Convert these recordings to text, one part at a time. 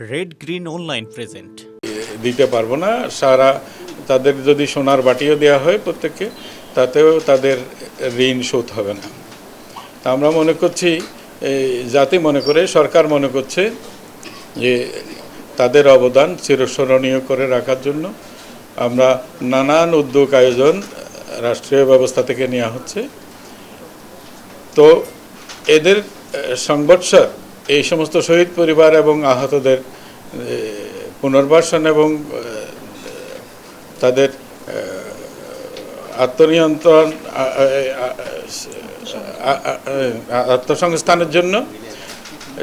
Red green online present দিতে পারব না। সারা তাদের যদি সোনার বাটিও দেওয়া হয় প্রত্যেককে, তাতেও তাদের ঋণ শোধ হবে না। তা আমরা মনে করছি জাতি মনে করে, সরকার মনে করছে যে তাদের অবদান চিরস্মরণীয় করে রাখার জন্য আমরা নানান উদ্যোগ আয়োজন রাষ্ট্রীয় ব্যবস্থা থেকে নেওয়া হচ্ছে। তো এদের সংবৎসর এই সমস্ত শহীদ পরিবার এবং আহতদের পুনর্বাসন এবং তাদের আত্মনিয়ন্ত্রণ আত্মসংস্থানের জন্য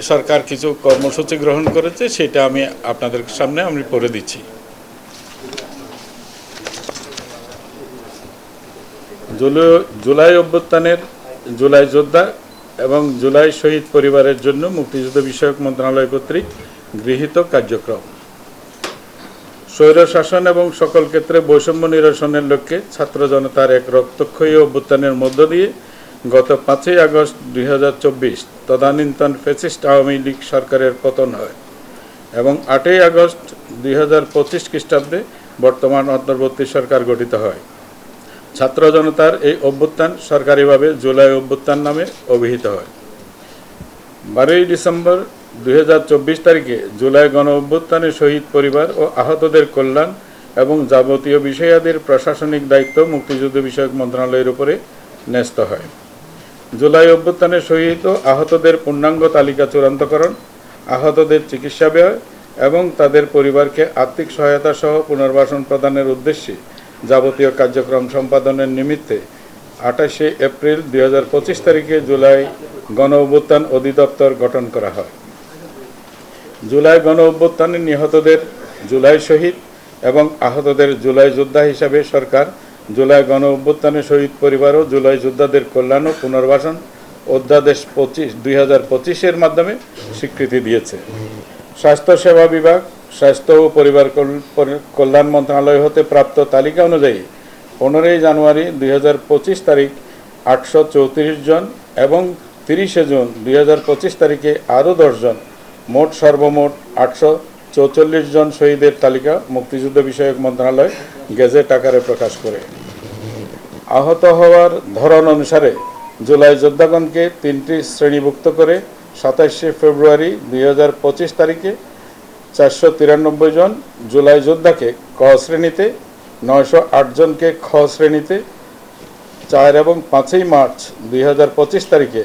সরকার কিছু কর্মসূচি গ্রহণ করেছে, সেটা আমি আপনাদের সামনে আমি পড়ে দিচ্ছি। জুলাই অভ্যুত্থানের জুলাই যোদ্ধা এবং জুলাই শহীদ পরিবারের জন্য মুক্তিযুদ্ধ বিষয়ক মন্ত্রণালয় কর্তৃক গৃহীত কার্যক্রম। স্বৈর শাসন এবং সকল ক্ষেত্রে বৈষম্য নিরসনের লক্ষ্যে ছাত্র জনতার এক রক্তক্ষয়ী অভ্যুত্থানের মধ্য দিয়ে গত পাঁচই আগস্ট দুই হাজার চব্বিশ তদানীন্তন ফেসিস্ট আওয়ামী লীগ সরকারের পতন হয় এবং আটই আগস্ট দুই হাজার পঁচিশ খ্রিস্টাব্দে বর্তমান অন্তর্বর্তী সরকার গঠিত হয়। ছাত্র জনতার এই অভ্যুত্থান সরকারিভাবে জুলাই অভ্যুত্থান নামে অভিহিত হয়। বারোই ডিসেম্বর দু হাজার চব্বিশ তারিখে জুলাই গণ অভ্যুত্থানে শহীদ পরিবার ও আহতদের কল্যাণ এবং যাবতীয় বিষয়াদির প্রশাসনিক দায়িত্ব মুক্তিযুদ্ধ বিষয়ক মন্ত্রণালয়ের উপরে ন্যস্ত হয়। জুলাই অভ্যুত্থানে শহীদ ও আহতদের পূর্ণাঙ্গ তালিকা চূড়ান্তকরণ, আহতদের চিকিৎসা ব্যয় এবং তাদের পরিবারকে আর্থিক সহায়তা সহ পুনর্বাসন প্রদানের উদ্দেশ্যে যাবতীয় কার্যক্রম সম্পাদনের নিমিত্তে আঠাশে এপ্রিল দুই হাজার পঁচিশ তারিখে জুলাই গণ অভ্যুত্থান অধিদপ্তর গঠন করা হয়। জুলাই গণ অভ্যুত্থানে নিহতদের জুলাই শহীদ এবং আহতদের জুলাই যোদ্ধা হিসাবে সরকার, জুলাই গণ অভ্যুত্থানে শহীদ পরিবার ও জুলাই যোদ্ধাদের কল্যাণ ও পুনর্বাসন অধ্যাদেশ পঁচিশ, দুই হাজার পঁচিশের মাধ্যমে স্বীকৃতি দিয়েছে। স্বাস্থ্যসেবা বিভাগ, স্বাস্থ্য ও পরিবার কল- কল্যাণ মন্ত্রণালয় হতে প্রাপ্ত তালিকা অনুযায়ী পনেরোই জানুয়ারি দুই হাজার পঁচিশ তারিখ আটশো চৌত্রিশ জন এবং তিরিশে জুন দুই হাজার পঁচিশ তারিখে আরও দশজন মোট সর্বমোট আটশো চৌচল্লিশ জন শহীদের তালিকা মুক্তিযুদ্ধ বিষয়ক মন্ত্রণালয় গেজেট আকারে প্রকাশ করে। আহত হওয়ার ধরন অনুসারে জুলাই যোদ্ধাগণকে তিনটি শ্রেণীভুক্ত করে সাতাশে ফেব্রুয়ারি দুই হাজার পঁচিশ তারিখে চারশো তিরানব্বই জন জুলাই যোদ্ধাকে ক শ্রেণীতে, নয়শো আট জনকে খ শ্রেণীতে, চার এবং পাঁচই মার্চ দুই হাজার পঁচিশ তারিখে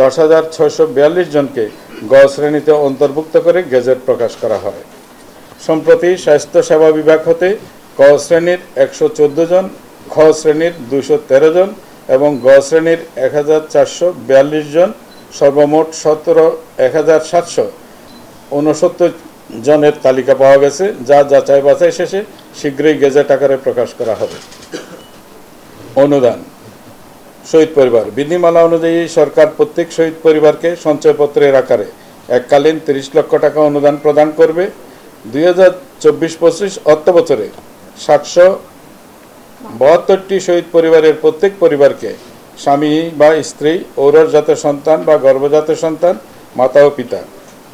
দশ হাজার বিয়াল্লিশ জনকে গ শ্রেণীতে অন্তর্ভুক্ত করে গেজেট প্রকাশ করা হয়। সম্প্রতি স্বাস্থ্য সেবা বিভাগ হতে ক শ্রেণির একশো চোদ্দ জন, খ শ্রেণির দুশো জন এবং গ শ্রেণির এক হাজার চারশো বিয়াল্লিশ জন সর্বমোট সতেরো, এক হাজার সাতশো ঊনসত্তর জনের তালিকা পাওয়া গেছে, যা যাচাই বাছাই শেষে শীঘ্রই গেজেট আকারে প্রকাশ করা হবে। অনুদান। শহীদ পরিবার। বিধিমালা অনুযায়ী সরকার প্রত্যেক শহীদ পরিবারকে সঞ্চয়পত্রের আকারে এককালীন তিরিশ লক্ষ টাকা অনুদান প্রদান করবে। দুই হাজার চব্বিশ পঁচিশ অর্থ বছরে সাতশো বাহাত্তরটি শহীদ পরিবারের প্রত্যেক পরিবারকে স্বামী বা স্ত্রী ঔরজাত সন্তান বা গর্ভজাত সন্তান, মাতা ও পিতা।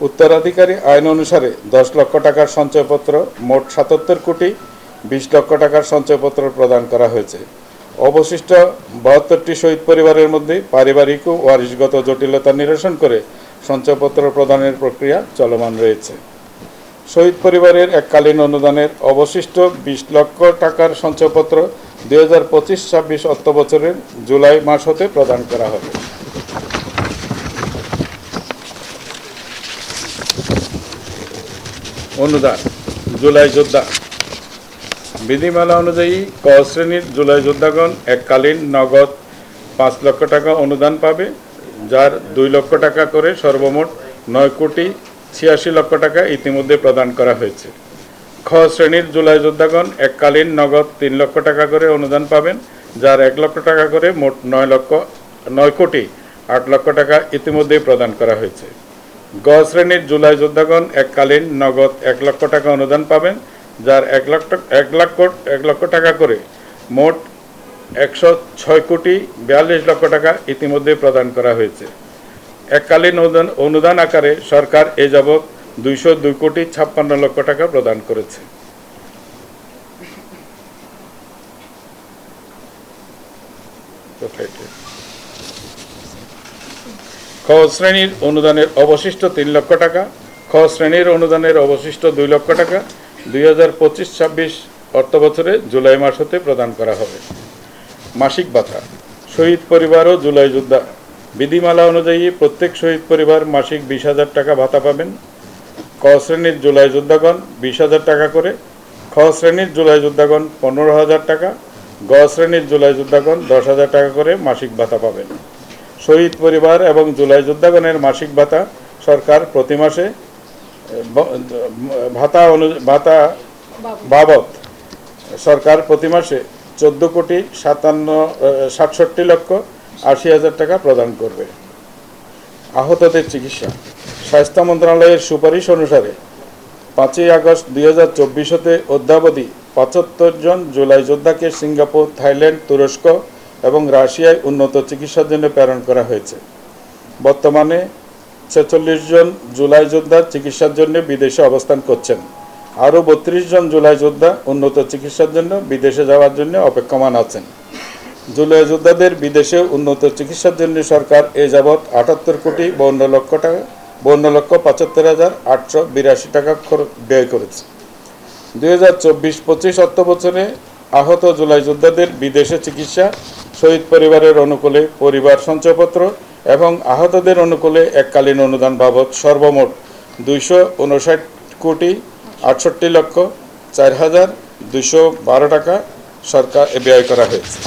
উত্তরাধিকারী আইন অনুসারে দশ লক্ষ টাকার সঞ্চয়পত্র, মোট সাতাত্তর কোটি বিশ লক্ষ টাকার সঞ্চয়পত্র প্রদান করা হয়েছে। অবশিষ্ট বাহাত্তরটি শহীদ পরিবারের মধ্যে পারিবারিক ও ওয়ারিশগত জটিলতা নিরসন করে সঞ্চয়পত্র প্রদানের প্রক্রিয়া চলমান রয়েছে। শহীদ পরিবারের এককালীন অনুদানের অবশিষ্ট বিশ লক্ষ টাকার সঞ্চয়পত্র দুই হাজার পঁচিশ ছাব্বিশ অর্থ বছরের জুলাই মাস হতে প্রদান করা হবে। অনুদান, জুলাই যোদ্ধা। বিধিমালা অনুযায়ী ক শ্রেণির জুলাই যোদ্ধাগণ এককালীন নগদ পাঁচ লক্ষ টাকা অনুদান পাবে, যার দুই লক্ষ টাকা করে সর্বমোট নয় কোটি ছিয়াশি লক্ষ টাকা ইতিমধ্যে প্রদান করা হয়েছে। খ শ্রেণির জুলাই যোদ্ধাগণ এককালীন নগদ তিন লক্ষ টাকা করে অনুদান পাবেন, যার এক লক্ষ টাকা করে মোট নয় লক্ষ, নয় কোটি আট লক্ষ টাকা ইতিমধ্যেই প্রদান করা হয়েছে। গ শ্রেণির জুলাই যোদ্ধাগণ এককালীন নগদ এক লক্ষ টাকা অনুদান পাবেন, যার এক লক্ষ এক লক্ষ এক লক্ষ টাকা করে মোট একশো ছয় কোটি বিয়াল্লিশ লক্ষ টাকা ইতিমধ্যে প্রদান করা হয়েছে। এককালীন অনুদান আকারে সরকার এ যাবৎ দুইশো দুই কোটি ছাপ্পান্ন লক্ষ টাকা প্রদান করেছে। খ শ্রেণির অনুদানের অবশিষ্ট তিন লক্ষ টাকা খ শ্রেণির অনুদানের অবশিষ্ট দুই লক্ষ টাকা দুই হাজার পঁচিশ ছাব্বিশ অর্থ বছরে জুলাই মাস হতে প্রদান করা হবে। মাসিক ভাতা, শহীদ পরিবার ও জুলাই যোদ্ধা বিধিমালা অনুযায়ী প্রত্যেক শহীদ পরিবার মাসিক বিশ হাজার টাকা ভাতা পাবেন। ক শ্রেণির জুলাই যোদ্ধাগণ বিশ হাজার টাকা করে, খ শ্রেণির জুলাই যোদ্ধাগণ পনেরো হাজার টাকা, গ শ্রেণির জুলাই যোদ্ধাগণ দশ হাজার টাকা করে মাসিক ভাতা পাবেন। শহীদ পরিবার এবং জুলাই যোদ্ধাগণের মাসিক ভাতা সরকার প্রতি মাসে ভাতা অনু, ভাতা বাবদ সরকার প্রতি মাসে চোদ্দ কোটি সাতান্ন সাতষট্টি লক্ষ আশি হাজার টাকা প্রদান করবে। আহতদের চিকিৎসা। স্বাস্থ্য মন্ত্রণালয়ের সুপারিশ অনুসারে পাঁচই আগস্ট দুই হাজার চব্বিশ হতে অদ্যাবধি পঁচাত্তর জন জুলাই যোদ্ধাকে সিঙ্গাপুর, থাইল্যান্ড, তুরস্ক এবং রাশিয়ায় উন্নত চিকিৎসার জন্য প্রেরণ করা হয়েছে। বর্তমানে ছেচল্লিশ জন জুলাই যোদ্ধা চিকিৎসার জন্য বিদেশে অবস্থান করছেন। আরও বত্রিশ জন জুলাই যোদ্ধা উন্নত চিকিৎসার জন্য বিদেশে যাওয়ার জন্য অপেক্ষমান আছেন। জুলাই যোদ্ধাদের বিদেশে উন্নত চিকিৎসার জন্য সরকার এ যাবৎ আটাত্তর কোটি বাউন্ন লক্ষ টাকা, বাউন্ন লক্ষ পঁচাত্তর হাজার আটশো বিরাশি টাকা ব্যয় করেছে। দুই হাজার চব্বিশ পঁচিশ অর্থ বছরে আহত জুলাই যোদ্ধাদের বিদেশে চিকিৎসা, শহীদ পরিবারের অনুকূলে পরিবার সঞ্চয়পত্র এবং আহতদের অনুকূলে এককালীন অনুদান বাবদ সর্বমোট দুইশো উনষাট কোটি আটষট্টি লক্ষ চার হাজার দুশো বারো টাকা সরকার ব্যয় করা হয়েছে।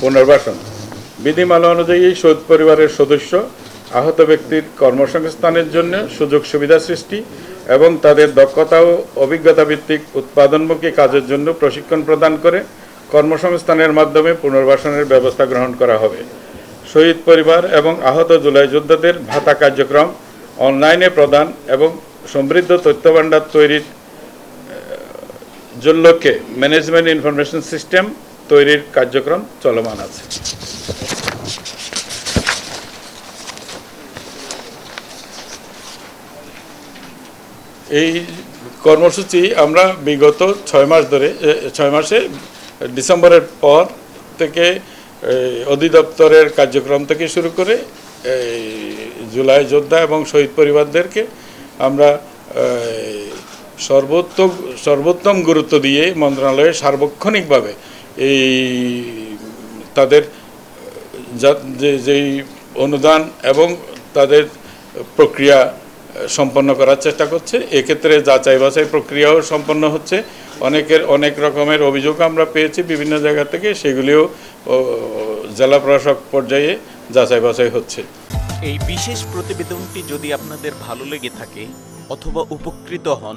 পুনর্বাসন। বিধিমালা অনুযায়ী শহীদ পরিবারের সদস্য, আহত ব্যক্তির কর্মসংস্থানের জন্য সুযোগ সুবিধা সৃষ্টি এবং তাদের দক্ষতা ও অভিজ্ঞতা ভিত্তিক উৎপাদনমুখী কাজের জন্য প্রশিক্ষণ প্রদান করে কর্মসংস্থানের মাধ্যমে পুনর্বাসনের ব্যবস্থা গ্রহণ করা হবে। শহীদ পরিবার এবং আহত জুলাই যোদ্ধাদের ভাতা কার্যক্রম অনলাইনে প্রদান এবং সমৃদ্ধ তথ্যভাণ্ডার তৈরির জন্যকে ম্যানেজমেন্ট ইনফরমেশন সিস্টেম তৈরির কার্যক্রম চলমান আছে। এই কর্মসূচি আমরা বিগত ছয় মাস ধরে ছয় মাসে ডিসেম্বরের পর থেকে অধিদপ্তরের কার্যক্রম থেকে শুরু করে জুলাই যোদ্ধা এবং শহীদ পরিবারদেরকে আমরা সর্বোত্তম সর্বোত্তম গুরুত্ব দিয়ে মন্ত্রণালয়ে সার্বক্ষণিকভাবে এই তাদের যেই অনুদান এবং তাদের প্রক্রিয়া সম্পন্ন করার চেষ্টা করছে, এক্ষেত্রে যাচাই বাছাই প্রক্রিয়াও সম্পন্ন হচ্ছে। অনেকের, অনেক রকমের অভিযোগ আমরা পেয়েছি বিভিন্ন জায়গা থেকে, সেগুলিও জেলা প্রশাসক পর্যায়ে যাচাই বাছাই হচ্ছে। এই বিশেষ প্রতিবেদনটি যদি আপনাদের ভালো লেগে থাকে অথবা উপকৃত হন